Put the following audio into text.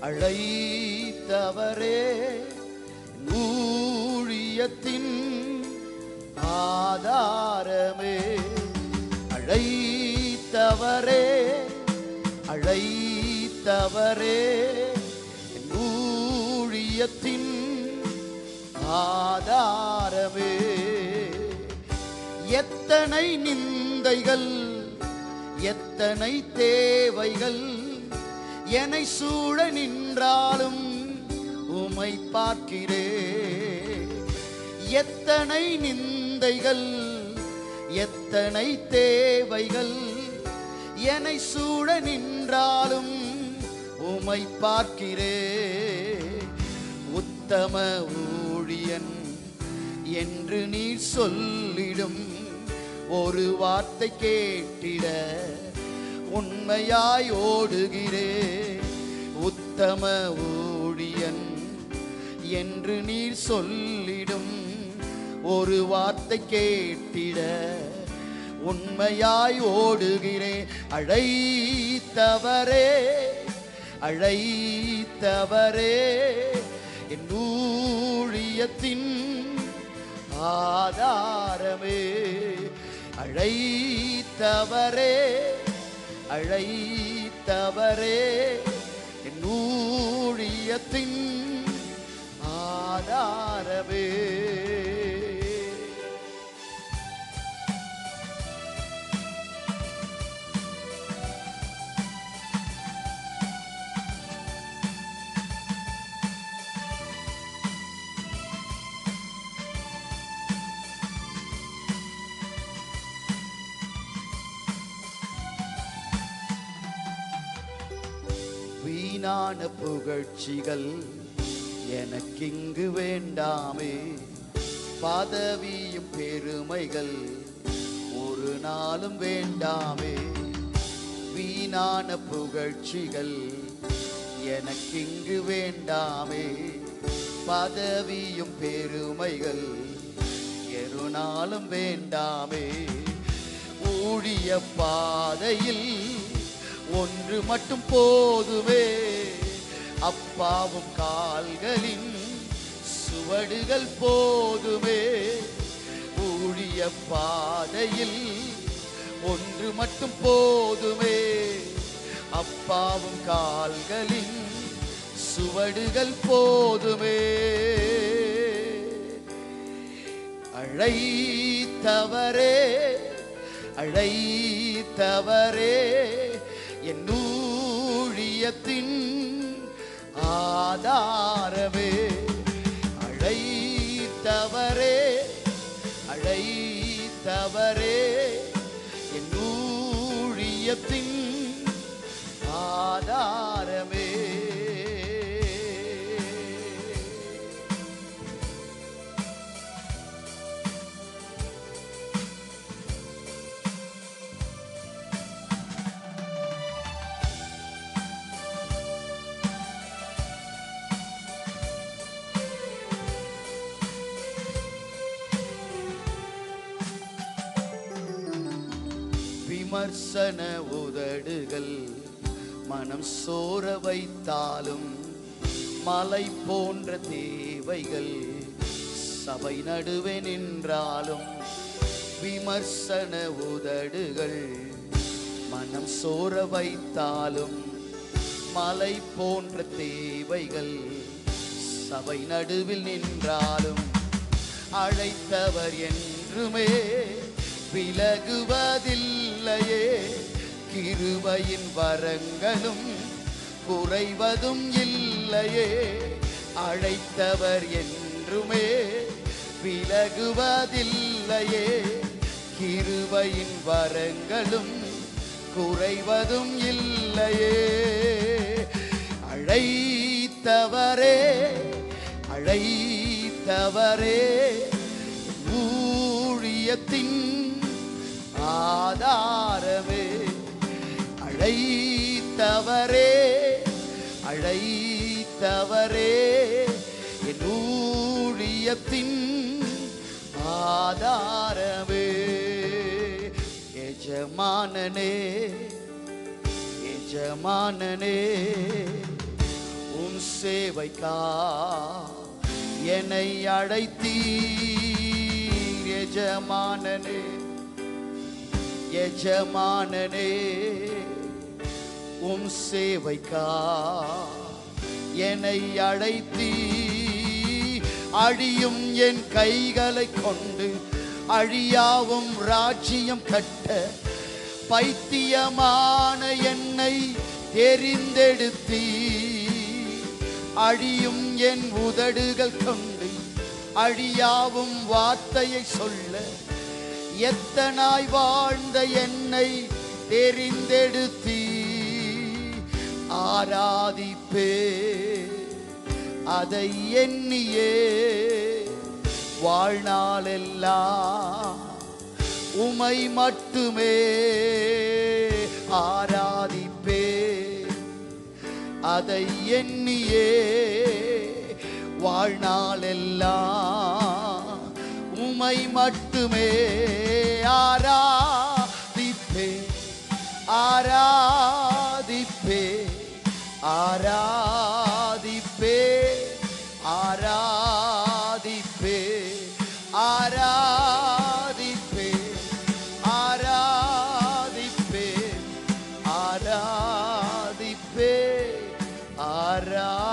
அழைத்தவரே ஊழியத்தின் ஆதாரமே. அழைத்தவரே அழைத்தவரே ஊழியத்தின் ஆதாரமே. எத்தனை நிந்தைகள் எத்தனை தேவைகள் என்னை சூழ நின்றாலும் உமை பார்க்கிறே. எத்தனை நிந்தைகள் எத்தனை தேவைகள் என்னை சூழ நின்றாலும் உமை பார்க்கிறே. உத்தம ஊழியன் என்று நீர் சொல்லிடும் ஒரு வார்த்தை கேட்டிட உண்மையாய் ஓடுகிறே. உத்தம ஊழியன் என்று நீர் சொல்லிடும் ஒரு வார்த்தை கேட்டிட. உண்மையாய் ஓடுகிறே அழைத்தவரே அழைத்தவரே. என் ஊழியத்தின் ஆதாரமே அழைத்தவரே. அழைத்தவரே என் ஊழியத்தின் ஆதாரமே வீணான புகழ்ச்சிகள் எனக்கிங்கு வேண்டாமே. பதவியும் பெருமைகள் ஒரு நாளும் வேண்டாமே. வீணான புகழ்ச்சிகள் எனக்கிங்கு வேண்டாமே. பதவியும் பெருமைகள் எருநாளும் வேண்டாமே. ஊழிய பாதையில் ஒன்று மட்டும் போதுமே. அப்பாவும் கால்களின் சுவடுகள் போதுமே. ஊழிய பாதையில் ஒன்று மட்டும் போதுமே. அப்பாவும் கால்களின் சுவடுகள் போதுமே. அழைத்தவரே அழைத்தவரே. என் ஊழியத்தின் ஆதாரவே அழைத்தவரே அழைத்தவரே என் ஊழியத்தின் விமர்சன உதடுகள் மனம் சோர வைத்தாலும் மலை போன்ற தேவைகள் சபை நடுவே நின்றாலும் விமர்சன உதடுகள் மனம் சோர வைத்தாலும் மலை போன்ற தேவைகள் சபை நடுவில் நின்றாலும் அழைத்தவர் என்றுமே விலகுவதில்லையே கிருபையின் வரங்களும் குறைவதும் இல்லையே. அழைத்தவர் என்றுமே விலகுவதில்லையே. கிருபையின் வரங்களும் குறைவதும் இல்லையே. அழைத்தவரே அழைத்தவரே ஊழியத்தின் ஆதா அழைத்தவரே அழைத்தவரே என் ஊழியத்தின் ஆதாரமே. எஜமானனே எஜமானனே உன் சேவைக்கா என்னை அழைத்தீர். எஜமானனே எஜமானனே உம் சேவைக்கா. என்னை அழைத்தீ அழியும் என் கைகளை கொண்டு அழியாவும் ராஜ்யம் கட்ட பைத்தியமான என்னை தெரிந்தெடுத்தீ. அழியும் என் உதடுகள் கொண்டு அழியாவும் வார்த்தையை சொல்ல எத்தனாய் வாழ்ந்த என்னை தெரிந்தெடுத்தீ. ஆராதிப்பே. அதை எண்ணியே. வாழ்நாளெல்லாம் உமை மட்டுமே. ஆராதிப்பே. அதை எண்ணியே. வாழ்நாளெல்லாம் உமை மட்டுமே. ஆரா ஆராதிப்பே ஆராதிப்பே ஆரா